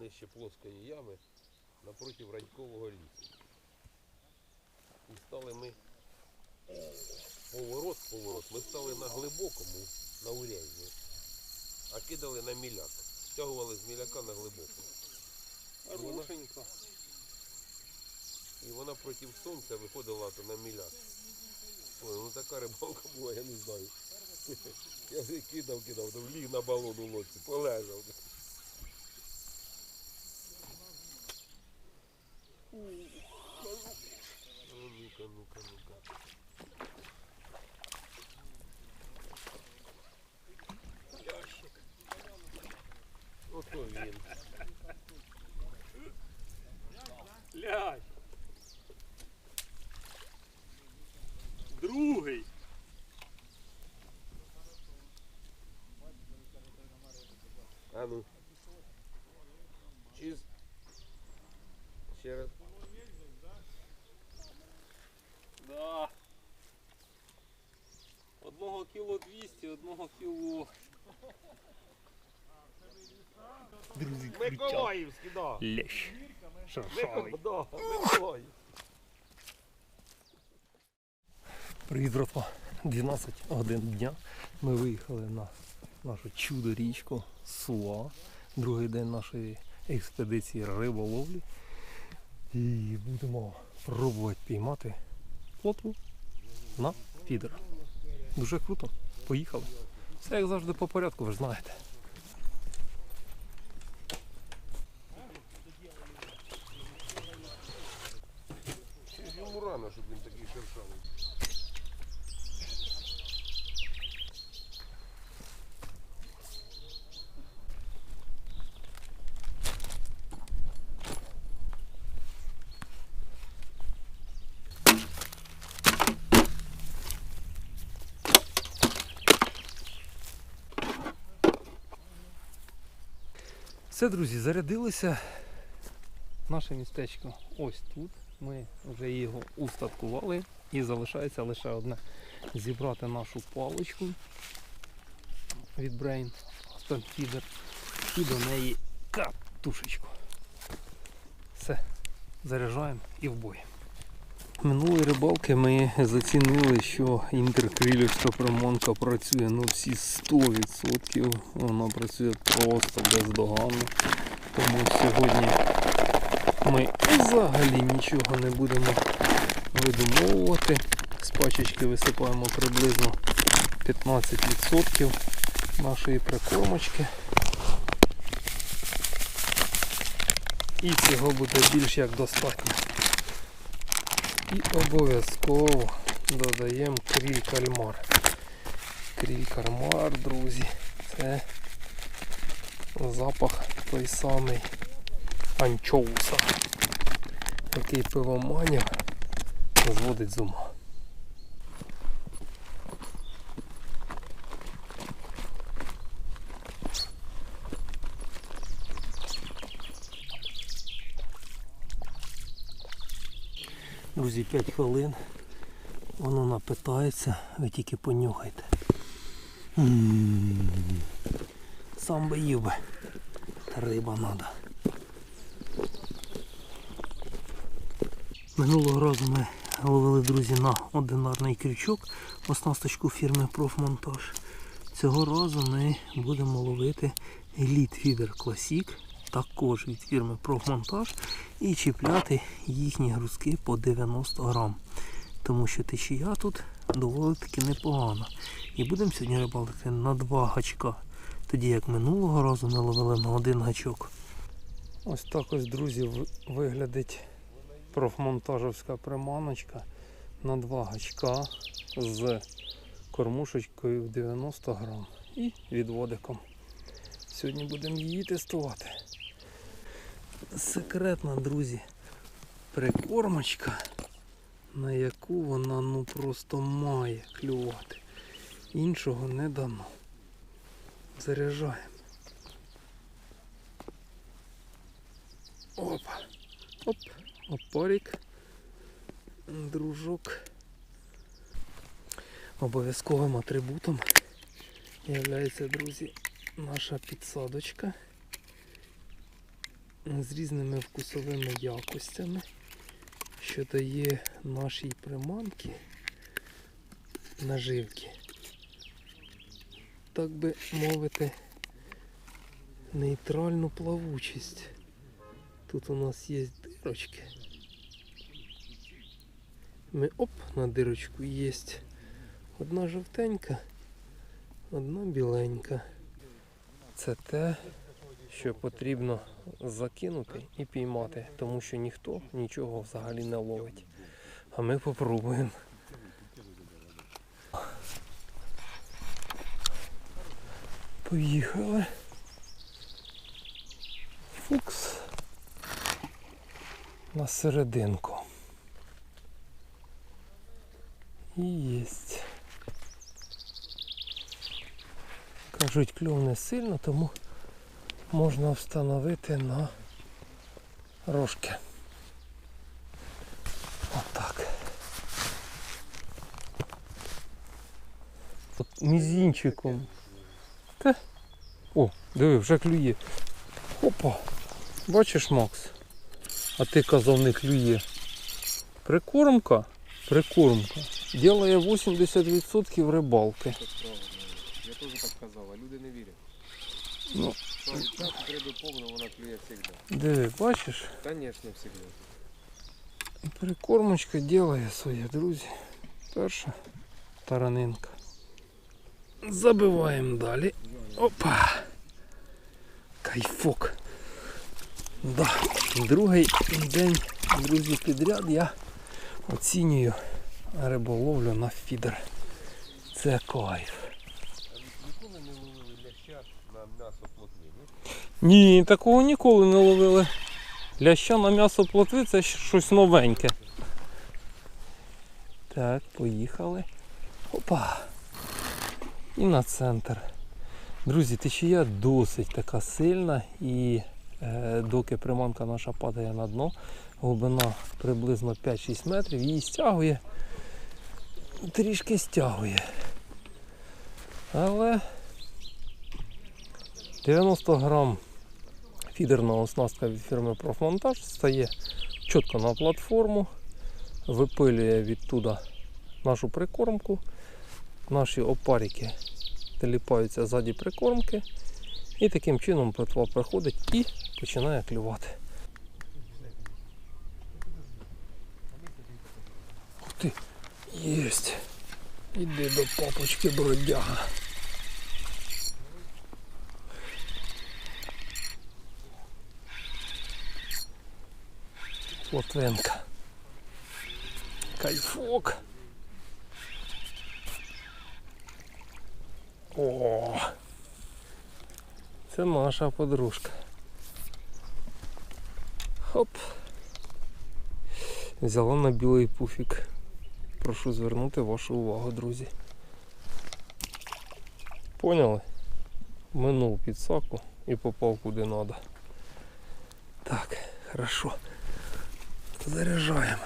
нижче плоскої ями напроти Радькового лісу. І стали ми поворот, поворот. Ми стали на глибокому, на урязі, а кидали на міляк. Стягували з міляка на глибоку. Хорошенько. І вона проти сонця виходила то на міляк. Ой, ну така рибалка була, я не знаю. Я кидав, кидав, там ліг на балон у лодці, полежав. Ну-ка, ну-ка, ну-ка. Ящик. Ото він. Ляй. Другий. Лещ. Миколаїв. Привіт, братва. 12 годин дня. Ми виїхали на нашу чудо річку Суа. Другий день нашої експедиції риболовлі. І будемо пробувати піймати плотву на фідер. Дуже круто. Поїхали. Все як завжди по порядку, ви ж знаєте. Ще ж йому рано, щоб він такий шершавий. Все, друзі, зарядилися. Наше містечко ось тут. Ми вже його устаткували і залишається лише одне зібрати нашу паличку від Brain Feeder і до неї катушечку. Все, заряджаємо і в бой. Минулої рибалки ми зацінили, що інтеркрилівська приманка працює ну всі 100%. Вона працює просто бездоганно. Тому сьогодні ми взагалі нічого не будемо видумовувати. З пачечки висипаємо приблизно 15% нашої прикормочки. І цього буде більш як достатньо. І обов'язково додаємо кріль кальмар. Кріль кальмар, друзі, це запах той самий анчоуса, який пивоманів зводить з ума. Друзі, 5 хвилин. Воно напитається, ви тільки понюхайте. Сам би їв би. Риба надо. Минулого разу ми ловили, друзі, на одинарний крючок оснасточку фірми Профмонтаж. Цього разу ми будемо ловити Elite Feeder Classic, також від фірми Профмонтаж, і чіпляти їхні грузки по 90 грам. Тому що течія тут доволі таки непогана. І будемо сьогодні рибалити на два гачка. Тоді як минулого разу ми ловили на один гачок. Ось так ось, друзі, виглядить профмонтажівська приманочка на два гачка з кормушечкою в 90 грам і відводиком. Сьогодні будемо її тестувати. Секретна, друзі, прикормочка, на яку вона ну просто має клювати. Іншого не дано. Заряджаємо. Опа. Оп. Опорік. Дружок. Обов'язковим атрибутом являється, друзі, наша підсадочка. З різними вкусовими якостями, що дає нашій приманці наживки. Так би мовити, нейтральну плавучість. Тут у нас є дирочки. Ми оп, на дирочку є одна жовтенька, одна біленька. Це те, що потрібно закинути і піймати, тому що ніхто нічого взагалі не ловить. А ми попробуємо. Поїхали. Фукс на серединку. І єсть. Кажуть, клюв не сильно, тому можна встановити на рожки. Отак. От мізінчиком. Та. О, диви, вже клює. Опа. Бачиш, Макс? А ти казав не клює. Прикормка? Прикормка. Ділає 80% рибалки. Я теж так казав, а люди не вірять. Ну. Що повно, вона клює завжди. Диви, бачиш? Звісно, завжди. Прикормочка ділає своє, друзі. Перша таранинка. Забиваємо далі. Опа! Кайфок. Да. Другий день, друзі, підряд я оцінюю риболовлю на фідер. Це кайф. Ніколи не ловили ляща на м'ясо плотви, ні? Такого ніколи не ловили. Ляща на м'ясо плотви це щось новеньке. Так, поїхали. Опа. І на центр. Друзі, течія досить така сильна і е, доки приманка наша падає на дно, глибина приблизно 5-6 метрів, її стягує, трішки стягує. Але 90 грам фідерна оснастка від фірми Профмонтаж стає чітко на платформу, випилює відтуда нашу прикормку, наші опарики теліпаються ззаді прикормки, і таким чином плитва приходить і починає клювати. Ух ти, єсть. Іди до папочки бродяга. Плотвинка. Кайфок. О! Це наша подружка. Хоп. Взяла на білий пуфік. Прошу звернути вашу увагу, друзі. Поняли? Минув підсаку і попав куди треба. Так, хорошо. Заряджаємо.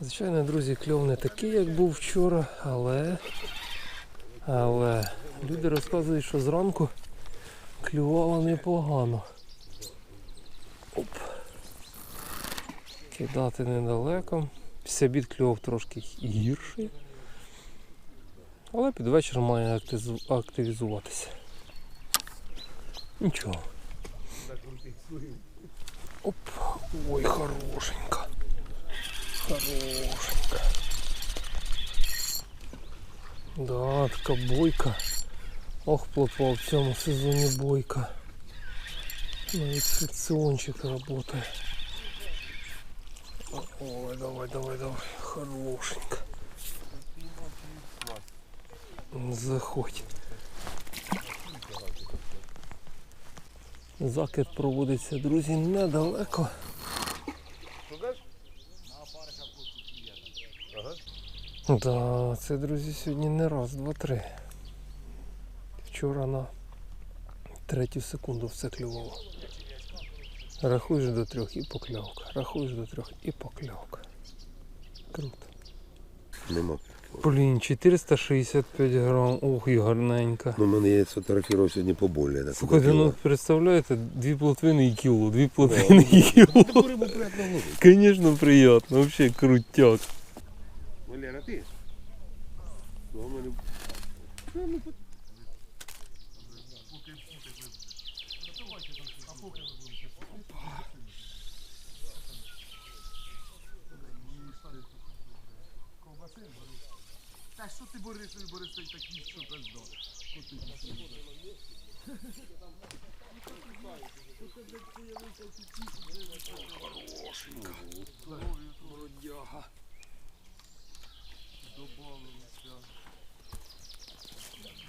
Звичайно, друзі, кльов не такий, як був вчора, але. Але люди розказують, що зранку клювало непогано. Оп. Кидати недалеко. Після обід клював трошки гірший. Але під вечір має активізуватися. Нічого. Оп, ой, хорошенька. Хорошенька. Да, така бойка. Ох, плотва в цьому сезоні бойка. Навіть фрикціончик працює. Ой, давай, давай, давай. Хорошенька. Заходь. Закид проводиться, друзі, недалеко. Да, це, друзі, сьогодні не раз, два, три. Вчора на третю секунду все клювало. Рахуєш до трьох і покльовка. Рахуєш до трьох і покльовка. Круто. Нема. Блін, 465 грам. Ух, і гарненька. Ну, мене я сфотографував сьогодні поболее. Так, Слухайте, ну представляєте, дві плотвини і кіло, дві плотвини і кіло. Рибу приємно. Звісно, приємно, взагалі крутяк. Ну, а в мене... Та, ну, по- Та що ти Борис, Борис, той такий, що пизда?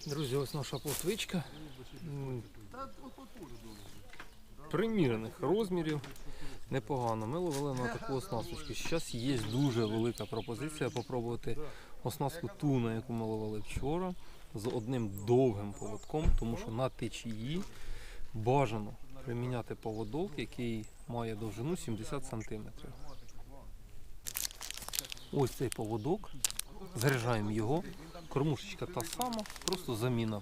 Друзі, ось наша плотвичка. Примірених розмірів. Непогано. Ми ловили на таку оснасточку. Зараз є дуже велика пропозиція попробувати оснастку ту, на яку ми ловили вчора, з одним довгим поводком, тому що на течії бажано приміняти поводок, який має довжину 70 см. Ось цей поводок. Заряджаємо його. Кормушечка та сама, просто заміна.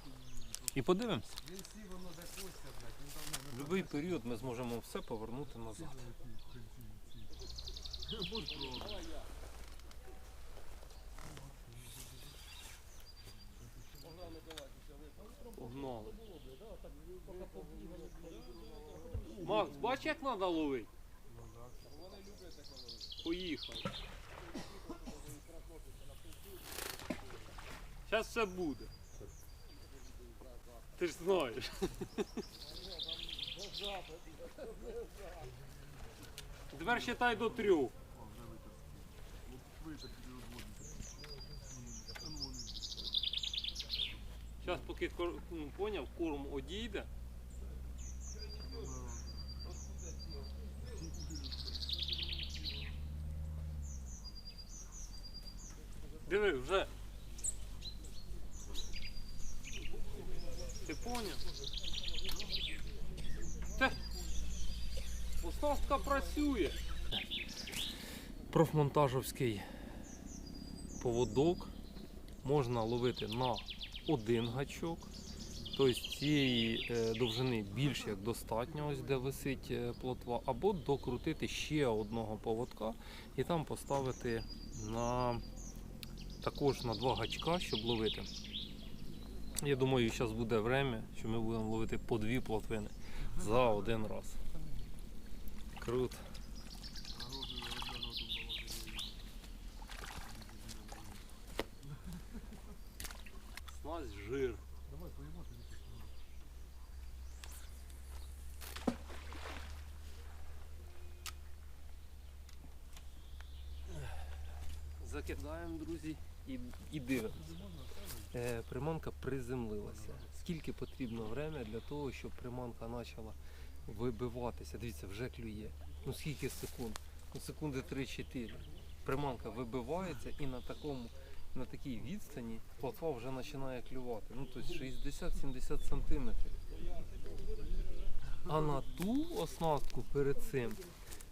І подивимось. В будь-який період ми зможемо все повернути назад. Погнали. Макс, бач, як треба ловити? Поїхали. Зараз все буде. Ти ж знаєш. Тепер считай до трьох. Зараз поки ну, поняв, корм одійде. Диви, вже. Ти поняв? Те. Оснастка працює. Профмонтажовський поводок можна ловити на один гачок. Тобто цієї е, довжини більш як достатньо, ось де висить е, плотва, або докрутити ще одного поводка і там поставити на також на два гачка, щоб ловити. Я думаю, зараз буде время, що ми будемо ловити по дві плотвини за один раз. Круто. Жир. Закидаємо, друзі, і, і дивимося. Е, приманка приземлилася. Скільки потрібно время для того, щоб приманка почала вибиватися? Дивіться, вже клює. Ну скільки секунд? Ну секунди 3-4. Приманка вибивається і на такому, на такій відстані плотва вже починає клювати. Ну тобто 60-70 сантиметрів. А на ту оснастку перед цим,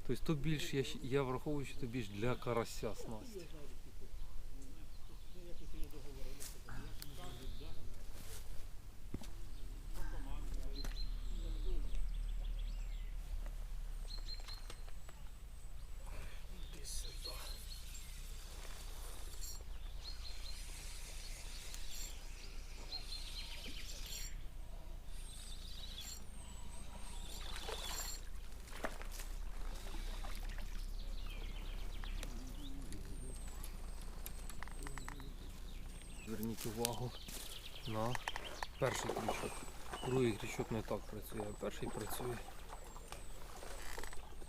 тобто то більш я, я враховую, що то більш для карася снасть. Зверніть увагу на перший крючок. Другий крючок не так працює, а перший працює.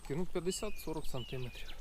Такий, Ну 50-40 сантиметрів.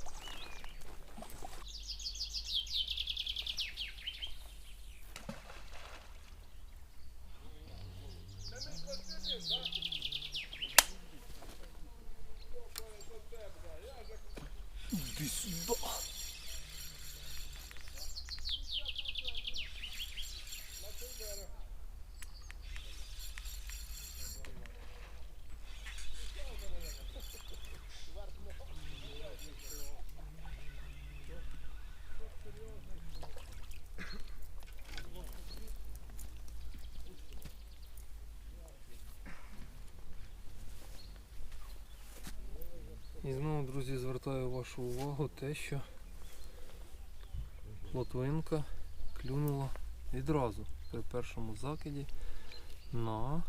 Друзі, звертаю вашу увагу те, що лотвинка клюнула відразу при першому закиді на,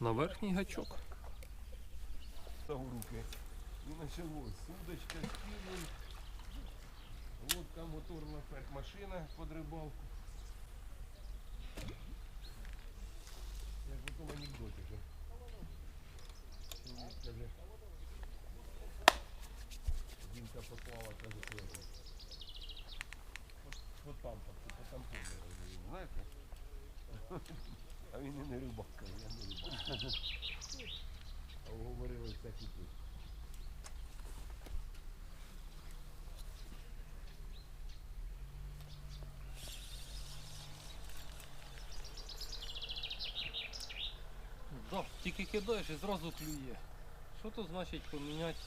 на верхній гачок. І почалось. Удочка, спінінг, лодка моторна машина під рибалку. Як в тому анекдоті же. Чоловік каже, Жінка послала, каже, кого. От там, по там знаєте? А він і не рибак, каже, я не рибак. А говорили всякі тут. Да, тільки кидаєш і зразу клює. Що то значить поміняти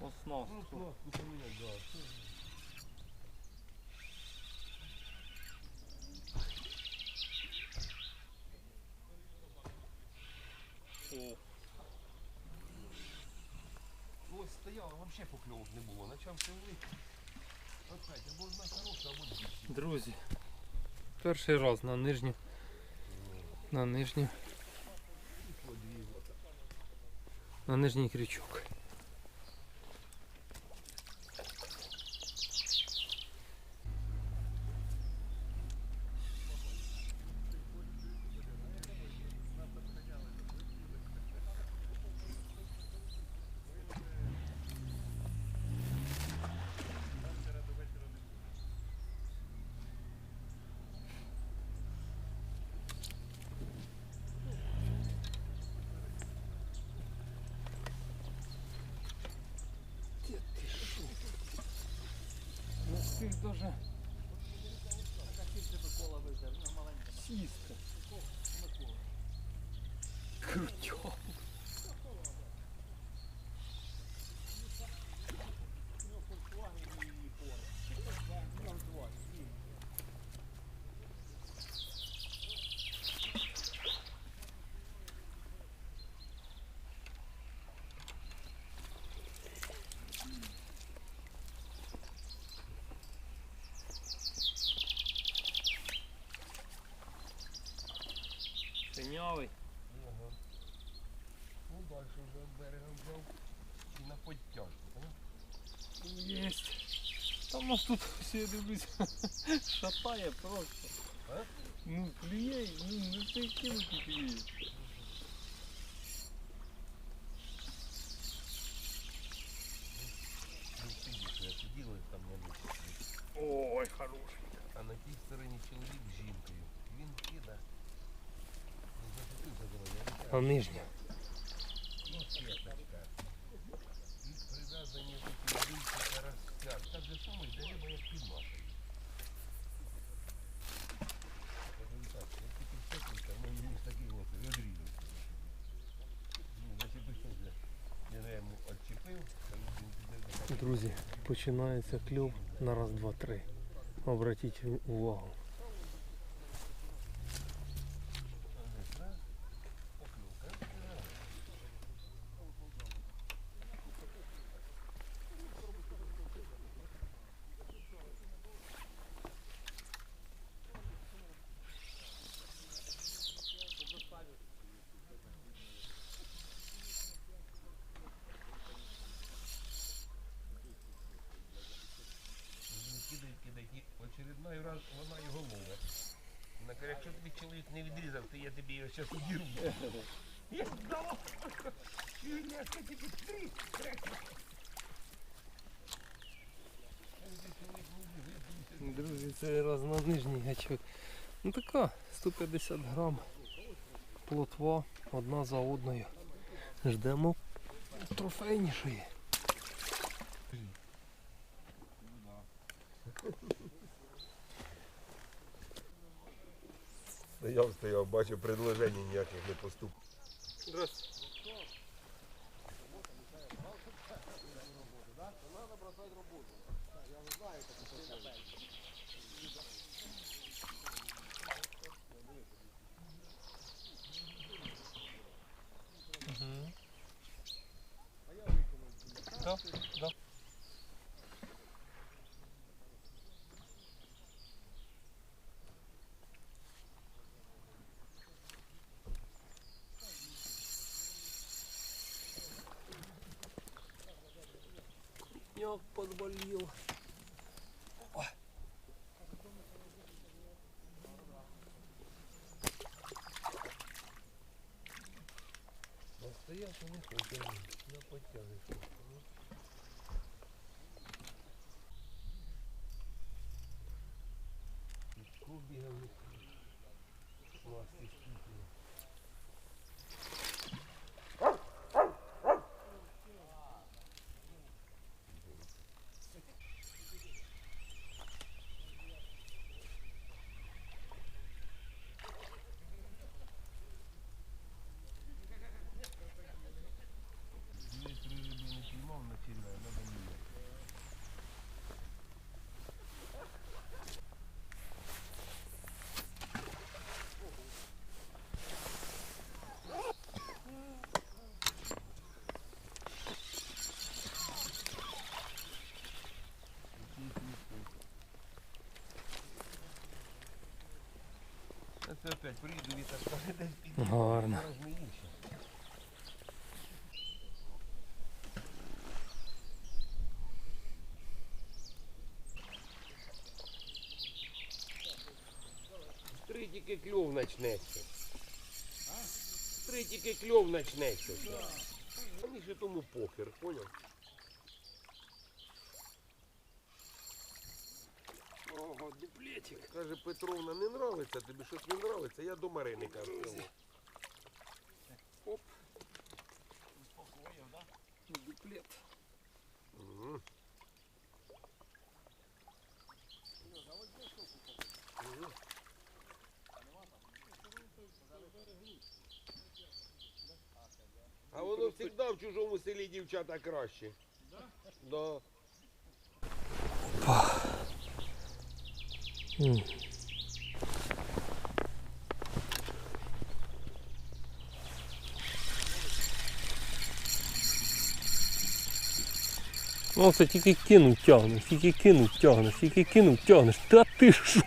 Ну, оснастку? классно, поменять, да. Стояла, взагалі покльовок не було. Почався влити. Опять, або одна хороша, або дві. Друзі, перший раз на нижню. На нижню. От. На нижній крючок. Даже сісти. Крутьок. Синявий. Ага. Ну, далі вже берегом взяв і на подтяжку. поняв? Єсть. Там нас тут все я дивлюсь, шатає просто. А? Ну, клює, ну не ти кинути клює. Ну, сидіш, я сиділи там на місці. Ой, хороший. А на тій стороні чоловік з А нижня. Друзі, починається кльов на раз, два, три. Обратіть увагу. Він кидає, кидає, і очередной раз вона його ловить. Вона каже, якщо тобі чоловік не відрізав, то я тобі його зараз удірву. Я здав. Я тільки три. Друзі, це раз на нижній гачок. Ну така 150 грам плотва одна за одною. Ждемо трофейнішої. Стояв, стояв, бачив, предложень ніяких не поступило. Здравствуйте. Мгм. Да, да. Не не потягнеш. Бігав не Класний скільки. Дві три риби не піймав на фільмі, надо мені. А Це опять приїду, Віта скаже, десь підійде. Гарно. Три тільки кльов начнеться. Три тільки кльов начнеться. Мені ще тому похер, поняв? Ого, дуплетик. Каже, Петровна, не нравиться, тобі щось не нравиться, я до Марини кажу. Оп. Дуплет. Мгм. А воно завжди в чужому селі дівчата краще. Да? Ну це тільки кинув тягнеш, тільки кинув тягнеш, тільки кинув тягнеш. Та ти що?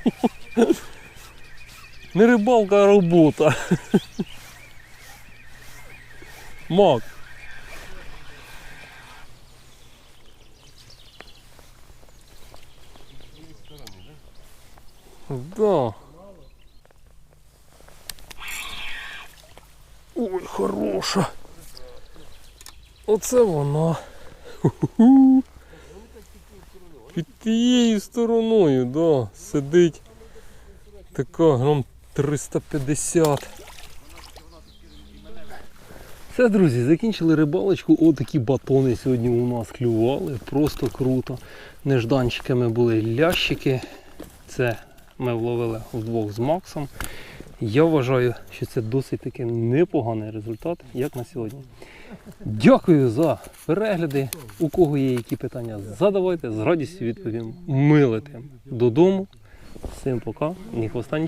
Не рибалка, а робота. Мак. З цієї сторони, Да. Ой, хороша. Оце вона. Під тією стороною, да, сидить така грам 350. Все, друзі, закінчили рибалочку. Отакі батони сьогодні у нас клювали. Просто круто. Нежданчиками були лящики. Це ми вловили вдвох з Максом. Я вважаю, що це досить таки непоганий результат, як на сьогодні. Дякую за перегляди. У кого є які питання, задавайте, з радістю відповім. Милити додому. Всім пока, ні хвоста, ні.